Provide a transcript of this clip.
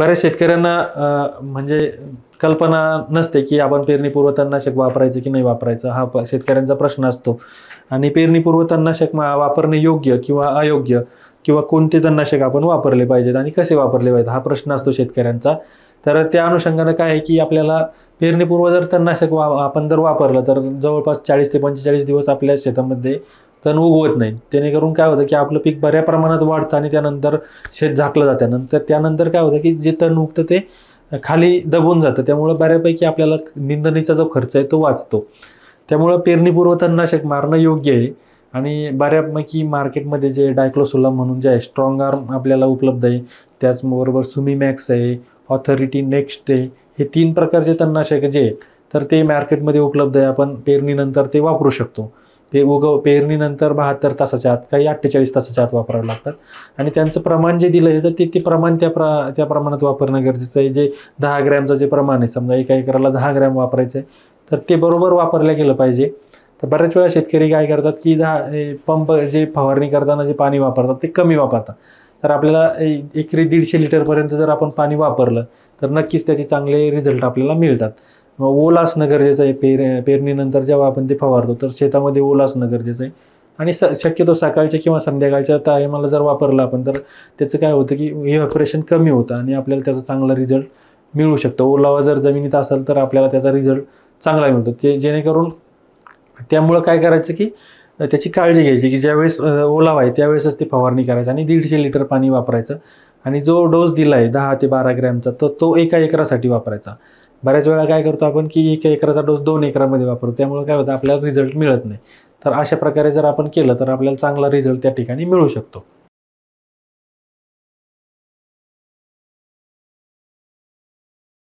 बऱ्याच शेतकऱ्यांना म्हणजे कल्पना नसते की आपण पेरणीपूर्व तणनाशक वापरायचं की नाही वापरायचं. हा प- शेतकऱ्यांचा प्रश्न असतो. आणि पेरणीपूर्व तणनाशक वापरणे योग्य किंवा अयोग्य किंवा कोणते तणनाशक आपण वापरले पाहिजेत आणि कसे वापरले पाहिजेत हा प्रश्न असतो शेतकऱ्यांचा. तर त्या अनुषंगानं काय आहे की आपल्याला पेरणीपूर्व जर तणनाशक वा आपण जर वापरलं तर जवळपास चाळीस ते पंचेचाळीस दिवस आपल्या शेतामध्ये तण उगवत नाही. जेणेकरून काय होतं की आपलं पीक बऱ्या प्रमाणात वाढतं आणि त्यानंतर शेत झाकलं जातं. नंतर त्यानंतर काय होतं की जे तण उगतं ते खाली दबून जातं. त्यामुळं बऱ्यापैकी आपल्याला निंदणीचा जो खर्च आहे तो वाचतो. त्यामुळं पेरणीपूर्व तणनाशक मारणं योग्य आहे. आणि बऱ्यापैकी मार्केटमध्ये जे डायक्लोसुला म्हणून जे आहे स्ट्रॉंग आर्म आपल्याला उपलब्ध आहे. त्याचबरोबर सुमी मॅक्स आहे ऑथॉरिटी नेक्स्ट आहे. हे तीन प्रकारचे तणनाशक जे आहे तर ते मार्केटमध्ये उपलब्ध आहे. आपण पेरणीनंतर ते वापरू शकतो. पे उगव पेरणीनंतर बहात्तर तासाच्या आत काही अठ्ठेचाळीस तासाच्या आत वापरावे लागतात. आणि त्यांचं प्रमाण जे दिलं आहे तर ते ते प्रमाण त्या प्र त्या प्रमाणात वापरणं गरजेचं आहे. जे दहा ग्रॅमचं जे प्रमाण आहे समजा एका एकराला दहा ग्रॅम वापरायचं आहे तर ते बरोबर वापरलं गेलं पाहिजे. तर बऱ्याच वेळा शेतकरी काय करतात की दहा पंप जे फवारणी करताना जे पाणी वापरतात ते कमी वापरतात. तर आपल्याला एकरी दीडशे लिटरपर्यंत जर आपण पाणी वापरलं तर नक्कीच त्याचे चांगले रिझल्ट आपल्याला मिळतात. ओल असणं गरजेचं आहे पेर पेरणीनंतर जेव्हा आपण ते फवारतो तर शेतामध्ये ओल असणं गरजेचं आहे आणि स शक्यतो सकाळच्या किंवा संध्याकाळच्या टायमाला जर वापरलं आपण तर त्याचं काय होतं की ऑपरेशन कमी होतं आणि आपल्याला त्याचा चांगला रिझल्ट मिळू शकतो. ओलावा जर जमिनीत असेल तर आपल्याला त्याचा रिझल्ट चांगला मिळतो. ते जेणेकरून त्यामुळं काय करायचं की त्याची काळजी घ्यायची की ज्यावेळेस ओलावा आहे त्यावेळेसच ती फवारणी करायची आणि दीडशे लिटर पाणी वापरायचं. आणि जो डोस दिला आहे दहा ते बारा ग्रॅमचा तर तो एका एकरासाठी वापरायचा. बऱ्याच वेळा काय करतो आपण की एक एकराचा डोस दोन एकरामध्ये वापरतो. त्यामुळे काय होतं आपल्याला रिझल्ट मिळत नाही. तर अशा प्रकारे जर आपण केलं तर आपल्याला चांगला रिझल्ट त्या ठिकाणी मिळू शकतो.